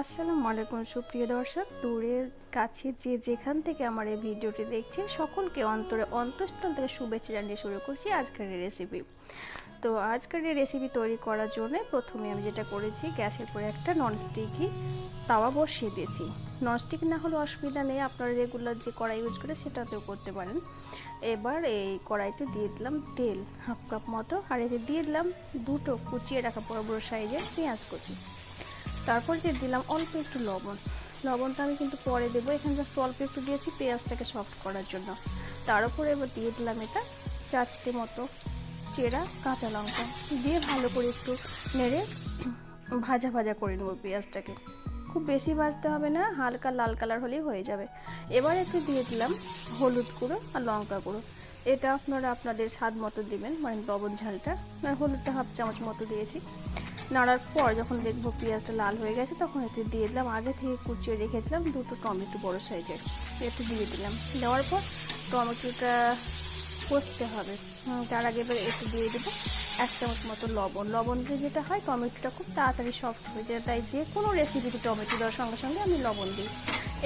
আসসালামু আলাইকুম, সুপ্রিয় দর্শক। দূরের কাছে যে যেখান থেকে আমার এই ভিডিওটি দেখছে, সকলকে অন্তরে অন্তঃস্থল থেকে শুভেচ্ছা জানিয়ে শুরু করছি আজকের এই রেসিপি তো আজকের এই রেসিপি তৈরি করার জন্য প্রথমে আমি যেটা করেছি, গ্যাসের পরে একটা ননস্টিকি তাওয়া বসিয়ে দিয়েছি। ননস্টিক না হলে অসুবিধা নেই, আপনারা রেগুলার যে কড়াই ইউজ করে সেটাতেও করতে পারেন। এবার এই কড়াইতে দিয়ে দিলাম তেল, হাফ কাপ মতো। আর এতে দিয়ে দিলাম দুটো কুচিয়ে রাখা বড় বড় সাইজের পেঁয়াজ কুচি। তারপর দিয়ে দিলাম অল্প একটু লবণ। লবণটা আমি কিন্তু পরে দেবো। এখানে জাস্ট অল্প একটু দিয়েছি পেঁয়াজটাকে সফট করার জন্য। তার উপরে এবার দিয়ে দিলাম এটা চারটে মতো চেরা কাঁচা লঙ্কা। দিয়ে ভালো করে একটু নেড়ে ভাজা ভাজা করে নেব পেঁয়াজটাকে। খুব বেশি ভাজতে হবে না, হালকা লাল কালার হলেই হয়ে যাবে। এবার একটু দিয়ে দিলাম হলুদ গুঁড়ো আর লঙ্কা গুঁড়ো। এটা আপনারা আপনাদের স্বাদ মতো দেবেন মানে লবণ ঝালটা। আর হলুদটা হাফ চামচ মতো দিয়েছি। নাড়ার পর যখন দেখব পেঁয়াজটা লাল হয়ে গেছে, তখন এতে দিয়ে দিলাম। আগে থেকে কুচিয়ে রেখেছিলাম দুটো টমেটো বড় সাইজের। একটু দিয়ে দিলাম। দেওয়ার পর টমেটোটা কষতে হবে। তার আগে এবার একটু দিয়ে দেবো এক চামচ মতো লবণ। লবণ দিয়ে যেটা হয়, টমেটোটা খুব তাড়াতাড়ি সফট হয়ে যায়। তাই যে কোনো রেসিপিতে টমেটো দেওয়ার সঙ্গে সঙ্গে আমি লবণ দিই।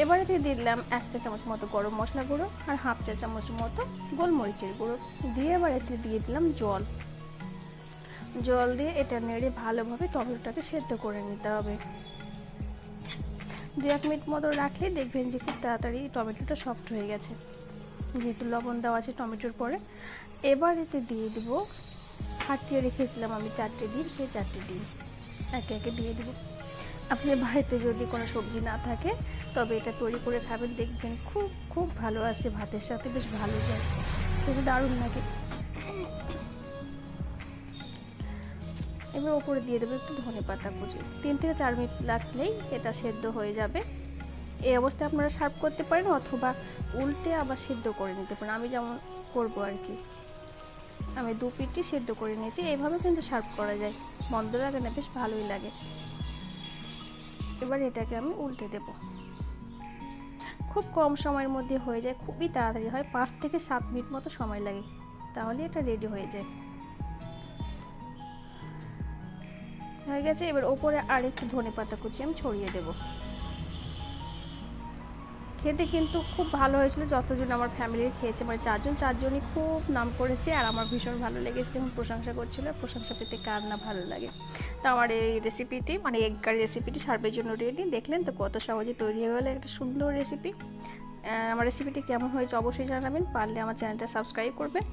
এবারে দিয়ে দিলাম এক চা চামচ মতো গরম মশলা গুঁড়ো আর হাফ চা চামচ মতো গোলমরিচের গুঁড়ো। দিয়ে এবার এতে দিয়ে দিলাম জল। জল দিয়ে এটা নেড়ে ভালোভাবে টমেটোটাকে সেদ্ধ করে নিতে হবে। দু এক মিনিট মতো রাখলে দেখবেন যে খুব তাড়াতাড়ি টমেটোটা সফট হয়ে গেছে। যেহেতু লবণ দেওয়া আছে টমেটোর পরে, এবার এতে দিয়ে দিব ফাটিয়ে রেখেছিলাম আমি চারটে ডিম, সেই চারটে ডিম একে একে দিয়ে দিব। আপনি বাড়িতে যদি কোনো সবজি না থাকে, তবে এটা তৈরি করে খাবেন, দেখবেন খুব খুব ভালো আছে ভাতের সাথে, বেশ ভালো যায়। খুবই দারুণ লাগে। এবার ওপরে দিয়ে দেবো একটু ধনে পাতা কুচি। তিন থেকে চার মিনিট লাগলেই এটা সেদ্ধ হয়ে যাবে। এই অবস্থায় আপনারা সার্ভ করতে পারেন অথবা উল্টে আবার সেদ্ধ করে নিতে পারেন। আমি যেমন করব আর কি। আমি দু পিঠটি সেদ্ধ করে নিয়েছি। এইভাবে কিন্তু সার্ভ করা যায়। মন্দ লাগে না, বেশ ভালোই লাগে। এবার এটাকে আমি উল্টে দেব। খুব কম সময়ের মধ্যে হয়ে যায়, খুবই তাড়াতাড়ি হয়। পাঁচ থেকে সাত মিনিট মতো সময় লাগে। তাহলে এটা রেডি হয়ে যায়। হয়ে গেছে, এবার ওপরে আর একটু ধনে পাতা কুচি আমি ছড়িয়ে দেব। খেতে কিন্তু খুব ভালো হয়েছিল, যতজন আমার ফ্যামিলির খেয়েছে মানে চারজন, চারজনই খুব নাম করেছে, আর আমার ভীষণ ভালো লেগেছে, এবং প্রশংসা করছিল প্রশংসা পেতে কার না ভালো লাগে। তো আমার এই রেসিপিটি মানে এগ কারি রেসিপিটি সার্ভের জন্য রেডি দেখলেন তো কত সহজে তৈরি হয়ে গেলো, একটা সুন্দর রেসিপি আমার রেসিপিটি কেমন হয়েছে অবশ্যই জানাবেন, পারলে আমার চ্যানেলটা সাবস্ক্রাইব করবেন।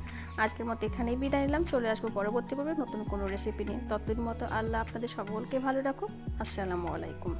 আজকের মতো এখানেই বিদায় নিলাম, চলে আসব পরবর্তী পর্বে নতুন কোনো রেসিপি নিয়ে। ততদিন মতো আল্লাহ আপনাদের সকলকে ভালো রাখুন আসসালামু আলাইকুম।